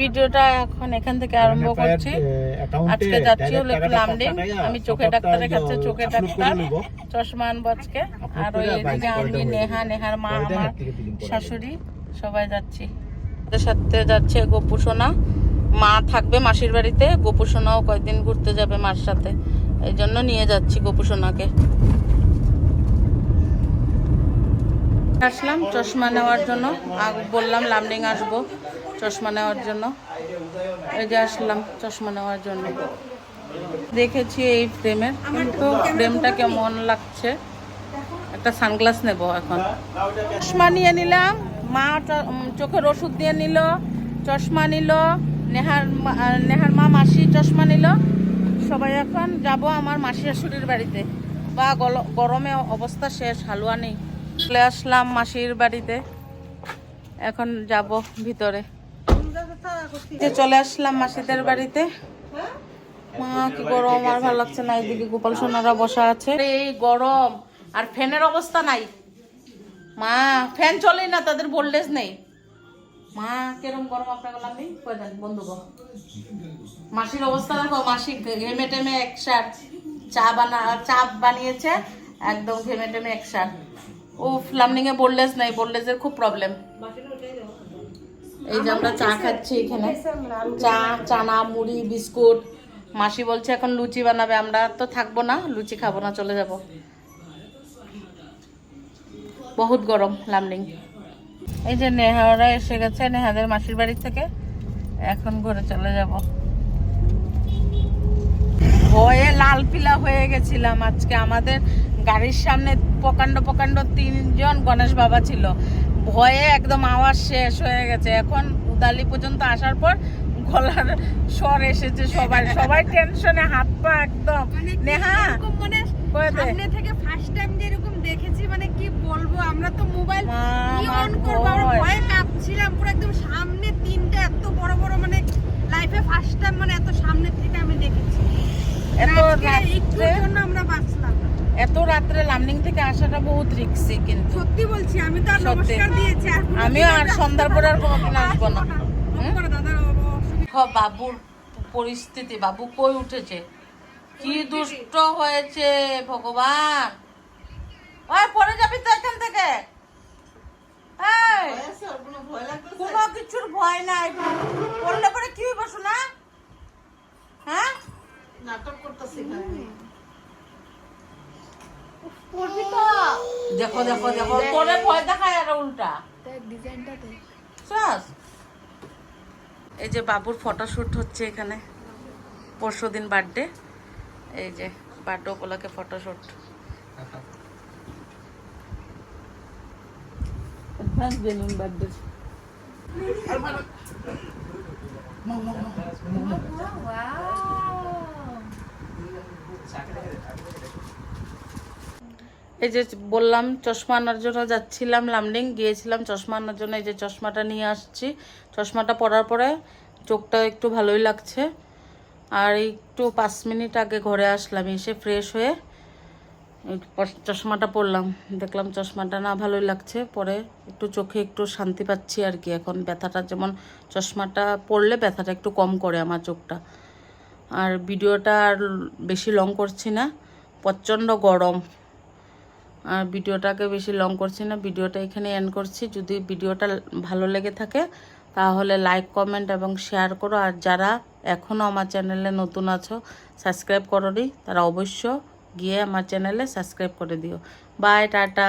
ভিডিওটা এখন এখান থেকে আরম্ভ করছি। আজকে যাচ্ছি হলো একটু লামডিং আমি চোখের ডাক্তারের কাছে চোখের ডাক্তার চশমা আনব আজকে। আর ওই এদিকে আমি নেহা নেহার মা আমার শাশুড়ি সবাই যাচ্ছি। সাথে যাচ্ছে গোপু সোনা মা থাকবে মাসির বাড়িতে গোপু সোনাও কয়েকদিন ঘুরতে যাবে মার সাথে। এই জন্য নিয়ে যাচ্ছি গোপু সোনাকে আসলাম চশমা নেওয়ার জন্য। বললাম লামডিং আসব। চশমা নেওয়ার জন্য। এই যে আসলাম চশমা নেওয়ার জন্য। দেখেছি এই ফ্রেমের, কিন্তু ফ্রেমটা কেমন লাগছে? একটা সানগ্লাস নেব এখন। চশমা নিয়ে নিলাম, মা চোখের ওষুধ দিয়ে নিল, চশমা নিল, নেহার নেহার মা মাসি চশমা নিল। সবাই এখন যাব আমার মাসি শাশুড়ির বাড়িতে। বা গরমে অবস্থা শেষ, হালুয়া নেই। চলে আসলাম মাসির বাড়িতে। এখন যাব ভিতরে। যে চলে আসলাম মাসিদের বাড়িতে। মা, কি গরম, আর ভালো লাগছে না। এইদিকে গোপাল সোনারা বসা আছে। এই গরম, আর ফ্যানের অবস্থা নাই। মা, ফ্যান চলে না, তাদের ভোল্টেজ নেই। মা, কিরম গরম আপনার লাগবে কয়ে দেন, বন্ধু মাসির অবস্থা দেখো, মাসি ঘেমে টেমে একসাথ চা বানা, চা বানিয়েছে, একদম ঘেমে টেমে একসাথ ও ফ্লামনিং এ নাই বোল্ডলেসের খুব প্রবলেম এই যে আমরা চা খাচ্ছি এখানে। চা, চানা, মুড়ি, বিস্কুট। মাসি বলছে এখন লুচি বানাবে, আমরা তো থাকব না, লুচি খাব না, চলে যাব। বহুত গরম লামডিং এই যে নেহারা এসে গেছে, নেহাদের মাসির বাড়ি থেকে। এখন ঘরে চলে যাব। ভয়ে লাল পিলা হয়ে গেছিলাম আজকে। আমাদের গাড়ির সামনে প্রকাণ্ড প্রকাণ্ড তিনজন গণেশ বাবা ছিল। ভয়ে একদম আওয়াজ শেষ হয়ে গেছে। এখন উদালি পর্যন্ত আসার পর গলার স্বর এসেছে সবাই সবাই টেনশনে হাত পা একদম। মানে নেহা মানে সামনে থেকে ফার্স্ট টাইম যেরকম দেখেছি মানে কি বলব আমরা তো মোবাইল কি অন করব? আমরা ভয়। কাঁপছিলাম পুরো একদম সামনে তিনটা এত বড় বড় মানে লাইফে ফার্স্ট টাইম মানে এত সামনে থেকে আমি দেখেছি। এত জন্য রাত্রে লামডিং থেকে আসাটা বহুত রিক্সি কিন্তু। সত্যি বলছি আমি তো আর সত্যি। নমস্কার দিয়েছি আর আমিও আর সন্ধ্যার পরে আর কোনোদিন আসব না। বাবুর পরিস্থিতি বাবু কই উঠেছে? কি দুষ্ট হয়েছে ভগবান। ওই পড়ে যাবি তো এখান থেকে। এই, কোনো কিছুর ভয় নাই পড়লে পরে কি হইব শোনা? হ্যাঁ? দেখো দেখো দেখো তোরে ভয় দেখায় আর উল্টা? এই যে বাবুর ফটোশুট হচ্ছে এখানে। পরশু দিন বার্থডে। এই যে বার্থডে উপলক্ষে ফটোশুট। অ্যাডভান্স বেলুন বার্থডে এই যে বললাম, চশমা আনার জন্য যাচ্ছিলাম লামডিং, গিয়েছিলাম চশমা আনার জন্য। এই যে চশমাটা নিয়ে আসছি। চশমাটা পরার পরে চোখটা একটু ভালোই লাগছে। আর একটু পাঁচ মিনিট আগে ঘরে আসলাম, এসে ফ্রেশ হয়ে চশমাটা পরলাম। দেখলাম চশমাটা না ভালোই লাগছে। পরে একটু চোখে একটু শান্তি পাচ্ছি আর কি। এখন ব্যথাটা যেমন, চশমাটা পরলে ব্যথাটা একটু কম করে আমার চোখটা। আর ভিডিওটা আর বেশি লং করছি না। প্রচণ্ড গরম। ভিডিওটাকে বেশি লং করছি না, ভিডিওটা এখানে এন্ড করছি। যদি ভিডিওটা ভালো লেগে থাকে, তাহলে লাইক কমেন্ট এবং শেয়ার করো। আর যারা এখনও আমার চ্যানেলে নতুন আছো সাবস্ক্রাইব করোনি, তারা অবশ্য গিয়ে আমার চ্যানেলে সাবস্ক্রাইব করে দিও। Bye tata.